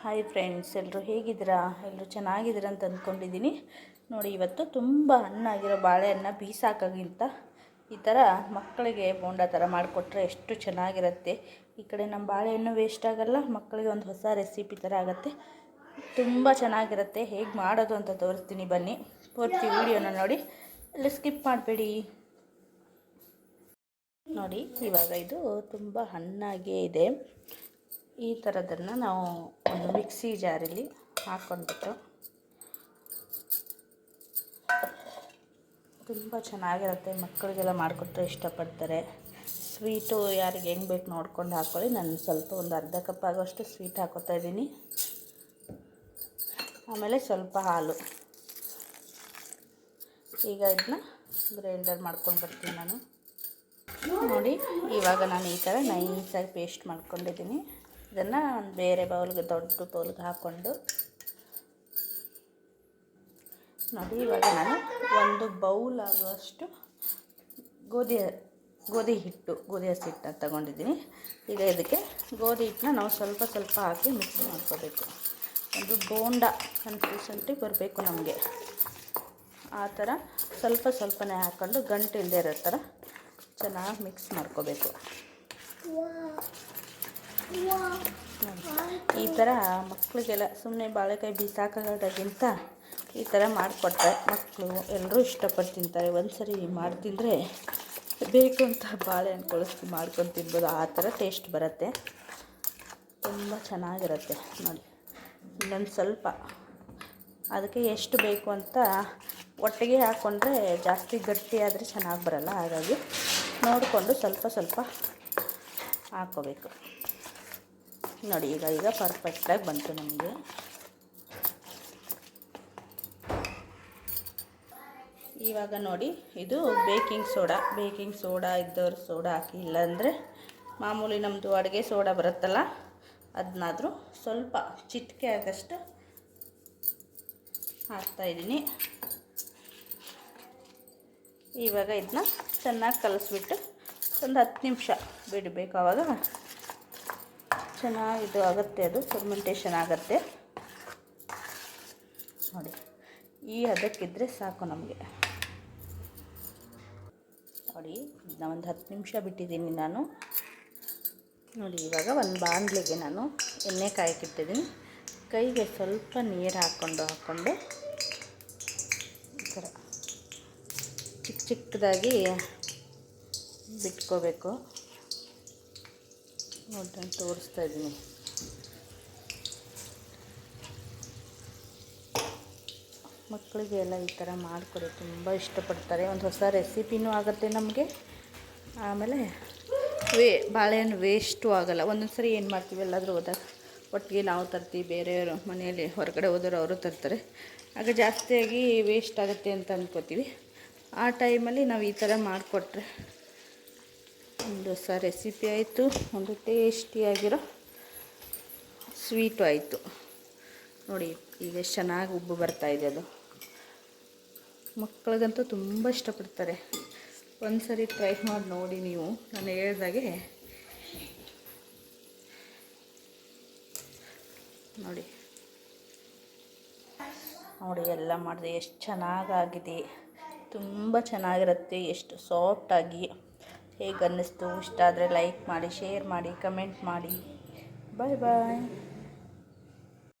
Hi friends ಎಲ್ಲರೂ ಹೇಗಿದ್ದೀರಾ? ಎಲ್ಲರೂ ಚೆನ್ನಾಗಿದ್ದೀರಾ ಅಂತ ಅಂದ್ಕೊಂಡಿದ್ದೀನಿ. ನೋಡಿ, ಇವತ್ತು ತುಂಬ ಹಣ್ಣಾಗಿರೋ ಬಾಳೆಹಣ್ಣ ಬೀಸಾಕಾಗಿಂತ ಈ ಥರ ಮಕ್ಕಳಿಗೆ ಬೋಂಡ ಥರ ಮಾಡಿಕೊಟ್ರೆ ಎಷ್ಟು ಚೆನ್ನಾಗಿರುತ್ತೆ. ಈ ಕಡೆ ನಮ್ಮ ಬಾಳೆಹಣ್ಣು ವೇಸ್ಟ್ ಆಗಲ್ಲ, ಮಕ್ಕಳಿಗೆ ಒಂದು ಹೊಸ ರೆಸಿಪಿ ಥರ ಆಗುತ್ತೆ. ತುಂಬ ಚೆನ್ನಾಗಿರುತ್ತೆ. ಹೇಗೆ ಮಾಡೋದು ಅಂತ ತೋರಿಸ್ತೀನಿ ಬನ್ನಿ. ಪೂರ್ತಿ ವಿಡಿಯೋನ ನೋಡಿ. ಎಲ್ಲ ಸ್ಕಿಪ್ ಮಾಡಬೇಡಿ. ನೋಡಿ, ಇವಾಗ ಇದು ತುಂಬ ಹಣ್ಣಾಗೇ ಇದೆ. ಈ ಥರದನ್ನು ನಾವು ಒಂದು ಮಿಕ್ಸಿ ಜಾರಲ್ಲಿ ಹಾಕ್ಕೊಂಡ್ಬಿಟ್ಟು ತುಂಬ ಚೆನ್ನಾಗಿರುತ್ತೆ. ಮಕ್ಕಳಿಗೆಲ್ಲ ಮಾಡಿಕೊಟ್ರೆ ಇಷ್ಟಪಡ್ತಾರೆ. ಸ್ವೀಟು ಯಾರಿಗೆ ಹೆಂಗೆ ಬೇಕು ನೋಡ್ಕೊಂಡು ಹಾಕ್ಕೊಳ್ಳಿ ನಾನು ಸ್ವಲ್ಪ ಒಂದು ಅರ್ಧ ಕಪ್ ಆಗೋಷ್ಟು ಸ್ವೀಟ್ ಹಾಕೋತಾ ಇದ್ದೀನಿ. ಆಮೇಲೆ ಸ್ವಲ್ಪ ಹಾಲು. ಈಗ ಇದನ್ನ ಗ್ರೈಂಡರ್ ಮಾಡ್ಕೊಂಡು ಬರ್ತೀನಿ ನಾನು. ನೋಡಿ, ಇವಾಗ ನಾನು ಈ ಥರ ನೈಸಾಗಿ ಪೇಸ್ಟ್ ಮಾಡ್ಕೊಂಡಿದ್ದೀನಿ. ಇದನ್ನು ಒಂದು ಬೇರೆ ಬೌಲ್ಗೆ ದೊಡ್ಡ ಬೌಲ್ಗೆ ಹಾಕ್ಕೊಂಡು ನೋಡಿ, ಇವಾಗ ನಾನು ಒಂದು ಬೌಲ್ ಆಗುವಷ್ಟು ಗೋಧಿ ಗೋಧಿ ಹಿಟ್ಟು, ಗೋಧಿ ಹಸಿ ಹಿಟ್ಟನ್ನ ತಗೊಂಡಿದ್ದೀನಿ. ಈಗ ಇದಕ್ಕೆ ಗೋಧಿ ಹಿಟ್ಟನ್ನ ನಾವು ಸ್ವಲ್ಪ ಸ್ವಲ್ಪ ಹಾಕಿ ಮಿಕ್ಸ್ ಮಾಡ್ಕೋಬೇಕು. ಒಂದು ಬೋಂಡ ಕನ್ಸಿಸ್ಟೆಂಟಿಗೆ ಬರಬೇಕು ನಮಗೆ. ಆ ಥರ ಸ್ವಲ್ಪ ಸ್ವಲ್ಪನೇ ಹಾಕ್ಕೊಂಡು ಗಂಟು ಇಲ್ಲದೆ ಇರೋ ಥರ ಚೆನ್ನಾಗಿ ಮಿಕ್ಸ್ ಮಾಡ್ಕೋಬೇಕು. ಈ ಥರ ಮಕ್ಕಳಿಗೆಲ್ಲ ಸುಮ್ಮನೆ ಬಾಳೆಕಾಯಿ ಬೀಸಾಕಾಗೋದಕ್ಕಿಂತ ಈ ಥರ ಮಾಡಿಕೊಟ್ರೆ ಮಕ್ಕಳು ಎಲ್ಲರೂ ಇಷ್ಟಪಟ್ಟು ತಿಂತಾರೆ. ಒಂದು ಸರಿ ಮಾಡಿ ತಿಂದರೆ ಬೇಕು ಅಂತ ಬಾಳೆಹಣ್ಣು ಕೊಳಿಸ್ತು ಮಾಡ್ಕೊಂಡು ತಿನ್ಬೋದು. ಆ ಥರ ಟೇಸ್ಟ್ ಬರುತ್ತೆ. ತುಂಬ ಚೆನ್ನಾಗಿರುತ್ತೆ ನೋಡಿ. ಇನ್ನೊಂದು ಸ್ವಲ್ಪ. ಅದಕ್ಕೆ ಎಷ್ಟು ಬೇಕು ಅಂತ ಒಟ್ಟಿಗೆ ಹಾಕ್ಕೊಂಡ್ರೆ ಜಾಸ್ತಿ ಗಟ್ಟಿ ಆದರೆ ಚೆನ್ನಾಗಿ ಬರಲ್ಲ. ಹಾಗಾಗಿ ನೋಡಿಕೊಂಡು ಸ್ವಲ್ಪ ಸ್ವಲ್ಪ ಹಾಕ್ಕೋಬೇಕು ನೋಡಿ, ಈಗ ಈಗ ಪರ್ಫೆಕ್ಟಾಗಿ ಬಂತು ನಮಗೆ. ಇವಾಗ ನೋಡಿ, ಇದು ಬೇಕಿಂಗ್ ಸೋಡಾ ಬೇಕಿಂಗ್ ಸೋಡಾ ಇದ್ದವ್ರು ಸೋಡಾ ಹಾಕಿ, ಇಲ್ಲಾಂದರೆ ಮಾಮೂಲಿ ನಮ್ಮದು ಅಡುಗೆ ಸೋಡಾ ಬರುತ್ತಲ್ಲ ಅದನ್ನಾದರೂ ಸ್ವಲ್ಪ ಚಿಟಿಕೆ ಆಗಷ್ಟು ಹಾಕ್ತಾಯಿದ್ದೀನಿ ಇವಾಗ ಇದನ್ನ ಚೆನ್ನಾಗಿ ಕಲಿಸ್ಬಿಟ್ಟು ಒಂದು ಹತ್ತು ನಿಮಿಷ ಬಿಡಬೇಕು ಆವಾಗ ಚೆನ್ನಾಗಿ ಇದು ಆಗುತ್ತೆ ಅದು ಫರ್ಮೆಂಟೇಷನ್ ಆಗುತ್ತೆ. ನೋಡಿ, ಈ ಅದಕ್ಕಿದ್ರೆ ಸಾಕು ನಮಗೆ. ನೋಡಿ ಇದನ್ನ ಒಂದು ಹತ್ತು ನಿಮಿಷ ಬಿಟ್ಟಿದ್ದೀನಿ ನಾನು. ನೋಡಿ, ಇವಾಗ ಒಂದು ಬಾಂಡ್ಲಿಗೆ ನಾನು ಎಣ್ಣೆ ಕಾಯಕ್ಕಿಟ್ಟಿದ್ದೀನಿ. ಕೈಗೆ ಸ್ವಲ್ಪ ನೀರು ಹಾಕ್ಕೊಂಡು ಹಾಕ್ಕೊಂಡು ಈ ಥರ ಚಿಕ್ಕ ಚಿಕ್ಕದಾಗಿ ಬಿಟ್ಕೋಬೇಕು. ನೋಡಿ ನಾನು ತೋರಿಸ್ತಾ ಇದ್ದೀನಿ. ಮಕ್ಕಳಿಗೆ ಎಲ್ಲ ಈ ಥರ ಮಾಡಿಕೊಡಿ ತುಂಬ ಇಷ್ಟಪಡ್ತಾರೆ. ಒಂದು ಹೊಸ ರೆಸಿಪಿನೂ ಆಗುತ್ತೆ ನಮಗೆ. ಆಮೇಲೆ ವೇ, ಬಾಳೆಹಣ್ಣು ವೇಸ್ಟು ಆಗೋಲ್ಲ. ಒಂದೊಂದು ಸರಿ ಏನು ಮಾಡ್ತೀವಿ, ಎಲ್ಲಾದರೂ ಹೋದಾಗ ಒಟ್ಟಿಗೆ ನಾವು ತರ್ತೀವಿ, ಬೇರೆಯವರು ಮನೆಯಲ್ಲಿ ಹೊರಗಡೆ ಹೋದರು ಅವರು ತರ್ತಾರೆ. ಆಗ ಜಾಸ್ತಿಯಾಗಿ ವೇಸ್ಟ್ ಆಗುತ್ತೆ ಅಂತ ಅಂದ್ಕೋತೀವಿ ಆ ಟೈಮಲ್ಲಿ ನಾವು ಈ ಥರ ಮಾಡಿಕೊಟ್ರೆ ಒಂದು ಹೊಸ ರೆಸಿಪಿ ಆಯಿತು. ಒಂದು ಟೇಸ್ಟಿಯಾಗಿರೋ ಸ್ವೀಟು ಆಯಿತು. ನೋಡಿ, ಈಗ ಎಷ್ಟು ಚೆನ್ನಾಗಿ ಉಬ್ಬು ಬರ್ತಾಯಿದೆ ಅದು. ಮಕ್ಕಳಿಗಂತೂ ತುಂಬ ಇಷ್ಟಪಡ್ತಾರೆ. ಒಂದು ಸರಿ ಟ್ರೈ ಮಾಡಿ ನೋಡಿ ನೀವು. ನಾನು ಹೇಳ್ದಾಗೆ ನೋಡಿ. ನೋಡಿ, ಎಲ್ಲ ಮಾಡಿದೆ. ಎಷ್ಟು ಚೆನ್ನಾಗಾಗಿದೆ. ತುಂಬ ಚೆನ್ನಾಗಿರುತ್ತೆ. ಎಷ್ಟು ಸಾಫ್ಟಾಗಿ ಹೇಗೆ ಅನ್ನಿಸ್ತು ಇಷ್ಟ ಆದರೆ ಲೈಕ್ ಮಾಡಿ ಶೇರ್ ಮಾಡಿ ಕಮೆಂಟ್ ಮಾಡಿ. ಬಾಯ್ ಬಾಯ್